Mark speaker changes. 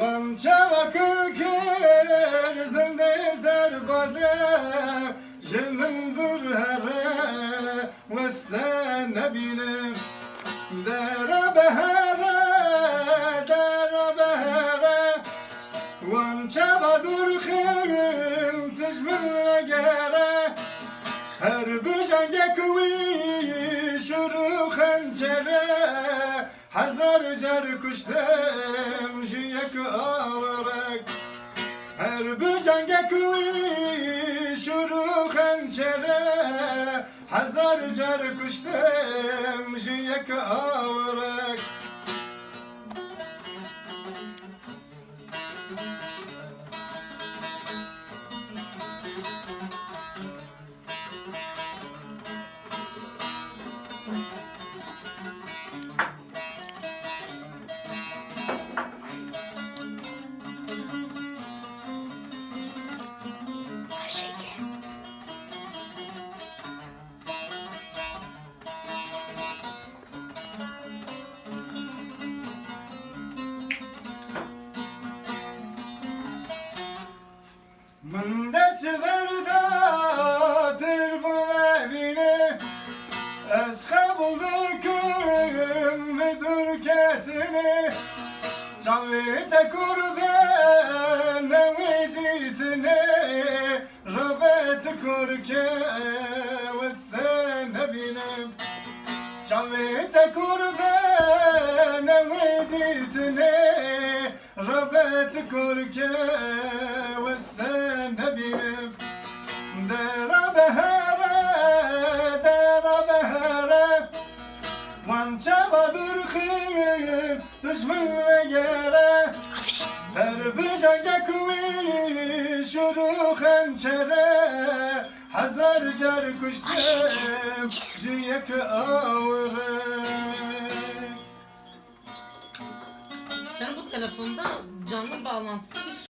Speaker 1: Vam çavak kerer zinde zer bade. Jimin dur herre Veste ne bilim Dere behere Dere behere Vam çava dur khim Tijmin legere Her bijangek vi Şuru xencere Hazar cer kuştem jiyek avrek Her bücenge kuyi şuru hançere. Hazar cer kuştem jiyek avrek Mında severda tırbın evini Eshe bulduküm müdür ketini Çavite kurben eviditini Rabet kurke vesten ebinim Çavite kurben eviditini Rabet kurke Dera behere, dera behere Mançavadır kıyıp düşmüne gere Erbican'da kıvı şuru hançere Hazar car kuşte ziyek avre
Speaker 2: Sen bu telefonda canlı bağlantı